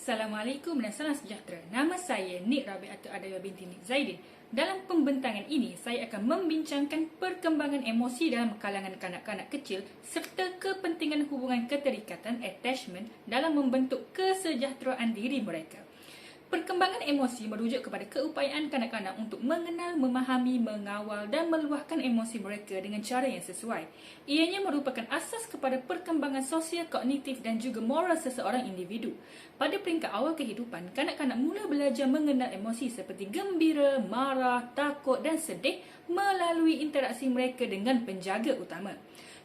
Assalamualaikum dan salam sejahtera. Nama saya Nik Rabiatul Adaya binti Nik Zaidin. Dalam pembentangan ini, saya akan membincangkan perkembangan emosi dalam kalangan kanak-kanak kecil serta kepentingan hubungan keterikatan attachment dalam membentuk kesejahteraan diri mereka. Perkembangan emosi merujuk kepada keupayaan kanak-kanak untuk mengenal, memahami, mengawal dan meluahkan emosi mereka dengan cara yang sesuai. Ianya merupakan asas kepada perkembangan sosial, kognitif dan juga moral seseorang individu. Pada peringkat awal kehidupan, kanak-kanak mula belajar mengenal emosi seperti gembira, marah, takut dan sedih melalui interaksi mereka dengan penjaga utama.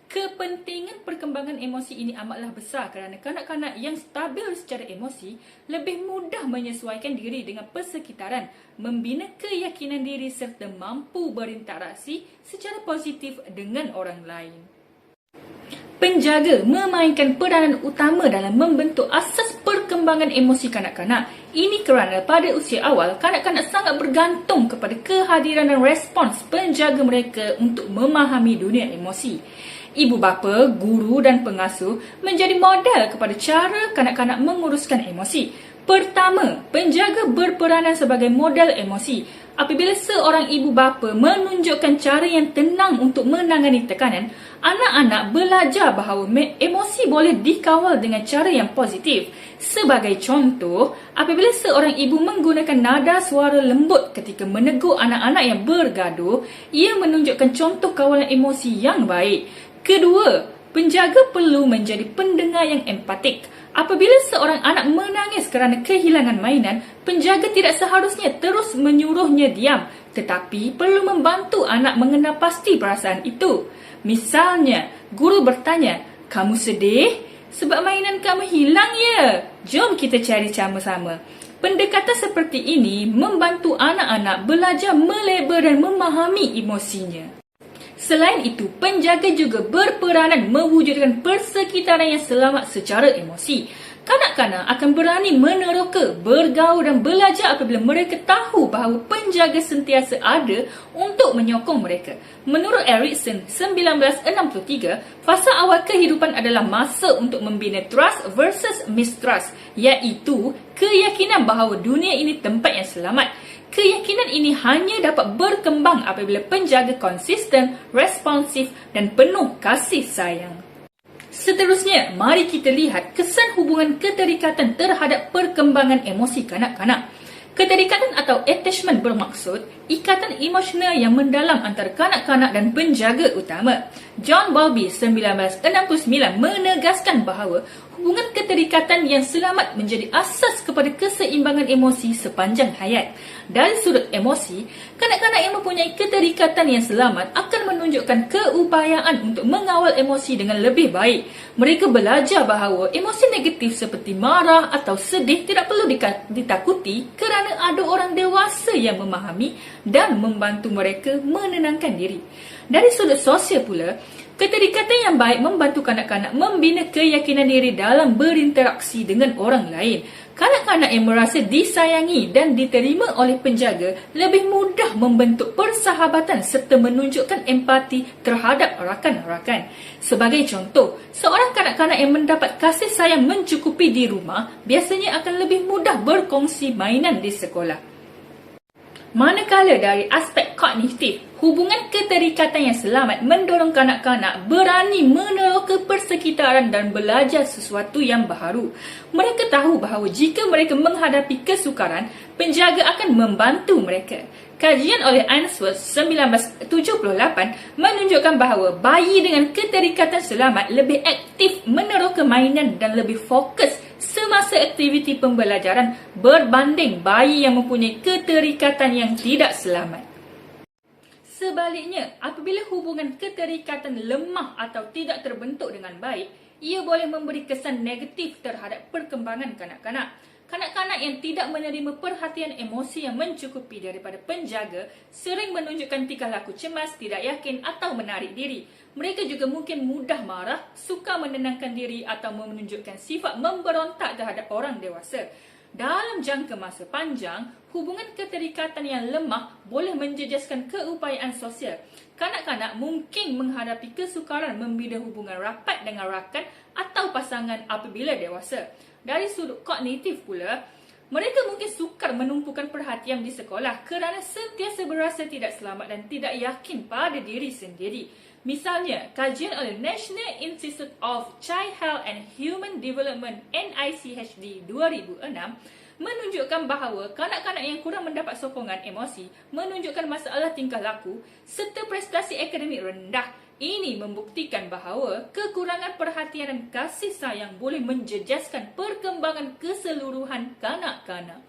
Kepentingan perkembangan emosi ini amatlah besar kerana kanak-kanak yang stabil secara emosi lebih mudah menyesuaikan diri dengan persekitaran, membina keyakinan diri serta mampu berinteraksi secara positif dengan orang lain. Penjaga memainkan peranan utama dalam membentuk asas perkembangan emosi kanak-kanak. Ini kerana pada usia awal, kanak-kanak sangat bergantung kepada kehadiran dan respons penjaga mereka untuk memahami dunia emosi ibu bapa, guru dan pengasuh menjadi model kepada cara kanak-kanak menguruskan emosi. Pertama, penjaga berperanan sebagai model emosi. Apabila seorang ibu bapa menunjukkan cara yang tenang untuk menangani tekanan, anak-anak belajar bahawa emosi boleh dikawal dengan cara yang positif. Sebagai contoh, apabila seorang ibu menggunakan nada suara lembut ketika menegur anak-anak yang bergaduh, ia menunjukkan contoh kawalan emosi yang baik. Kedua, penjaga perlu menjadi pendengar yang empatik. Apabila seorang anak menangis kerana kehilangan mainan, penjaga tidak seharusnya terus menyuruhnya diam tetapi perlu membantu anak mengenal pasti perasaan itu. Misalnya, guru bertanya, kamu sedih? Sebab mainan kamu hilang ya? Jom kita cari sama-sama. Pendekatan seperti ini membantu anak-anak belajar melebur dan memahami emosinya. Selain itu, penjaga juga berperanan mewujudkan persekitaran yang selamat secara emosi. Kanak-kanak akan berani meneroka, bergaul dan belajar apabila mereka tahu bahawa penjaga sentiasa ada untuk menyokong mereka. Menurut Erickson, 1963, fasa awal kehidupan adalah masa untuk membina trust versus mistrust, iaitu keyakinan bahawa dunia ini tempat yang selamat. Keyakinan ini hanya dapat berkembang apabila penjaga konsisten, responsif dan penuh kasih sayang. Seterusnya, mari kita lihat kesan hubungan keterikatan terhadap perkembangan emosi kanak-kanak. Keterikatan atau attachment bermaksud ikatan emosional yang mendalam antara kanak-kanak dan penjaga utama. John Bowlby 1969 menegaskan bahawa hubungan keterikatan yang selamat menjadi asas kepada keseimbangan emosi sepanjang hayat. Dari sudut emosi, kanak-kanak yang mempunyai keterikatan yang selamat akan menunjukkan keupayaan untuk mengawal emosi dengan lebih baik. Mereka belajar bahawa emosi negatif seperti marah atau sedih tidak perlu ditakuti kerana ada orang dewasa yang memahami dan membantu mereka menenangkan diri. Dari sudut sosial pula, Keterikatan yang baik membantu kanak-kanak membina keyakinan diri dalam berinteraksi dengan orang lain. Kanak-kanak yang merasa disayangi dan diterima oleh penjaga lebih mudah membentuk persahabatan serta menunjukkan empati terhadap rakan-rakan. Sebagai contoh, seorang kanak-kanak yang mendapat kasih sayang mencukupi di rumah biasanya akan lebih mudah berkongsi mainan di sekolah. Manakala dari aspek kognitif, hubungan keterikatan yang selamat mendorong kanak-kanak berani meneroka persekitaran dan belajar sesuatu yang baharu. Mereka tahu bahawa jika mereka menghadapi kesukaran, penjaga akan membantu mereka. Kajian oleh Ainsworth 1978 menunjukkan bahawa bayi dengan keterikatan selamat lebih aktif meneroka mainan dan lebih fokus semasa aktiviti pembelajaran berbanding bayi yang mempunyai keterikatan yang tidak selamat. Sebaliknya, apabila hubungan keterikatan lemah atau tidak terbentuk dengan baik, ia boleh memberi kesan negatif terhadap perkembangan kanak-kanak. Kanak-kanak yang tidak menerima perhatian emosi yang mencukupi daripada penjaga sering menunjukkan tingkah laku cemas, tidak yakin atau menarik diri. Mereka juga mungkin mudah marah, suka menenangkan diri atau menunjukkan sifat memberontak terhadap orang dewasa. Dalam jangka masa panjang, hubungan keterikatan yang lemah boleh menjejaskan keupayaan sosial. Kanak-kanak mungkin menghadapi kesukaran membina hubungan rapat dengan rakan atau pasangan apabila dewasa. Dari sudut kognitif pula, mereka mungkin sukar menumpukan perhatian di sekolah kerana sentiasa berasa tidak selamat dan tidak yakin pada diri sendiri. Misalnya, kajian oleh National Institute of Child Health and Human Development NICHD 2006 menunjukkan bahawa kanak-kanak yang kurang mendapat sokongan emosi menunjukkan masalah tingkah laku serta prestasi akademik rendah. Ini membuktikan bahawa kekurangan perhatian dan kasih sayang boleh menjejaskan perkembangan keseluruhan kanak-kanak.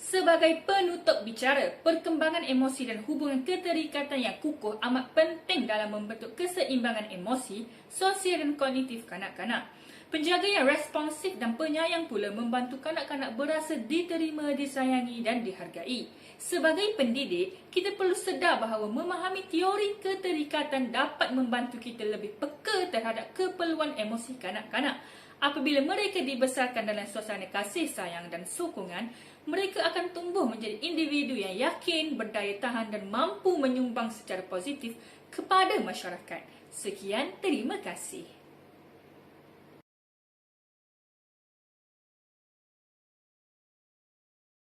Sebagai penutup bicara, perkembangan emosi dan hubungan keterikatan yang kukuh amat penting dalam membentuk keseimbangan emosi, sosial dan kognitif kanak-kanak. Penjaga yang responsif dan penyayang pula membantu kanak-kanak berasa diterima, disayangi dan dihargai. Sebagai pendidik, kita perlu sedar bahawa memahami teori keterikatan dapat membantu kita lebih peka terhadap keperluan emosi kanak-kanak. Apabila mereka dibesarkan dalam suasana kasih sayang dan sokongan, mereka akan tumbuh menjadi individu yang yakin, berdaya tahan dan mampu menyumbang secara positif kepada masyarakat. Sekian, terima kasih.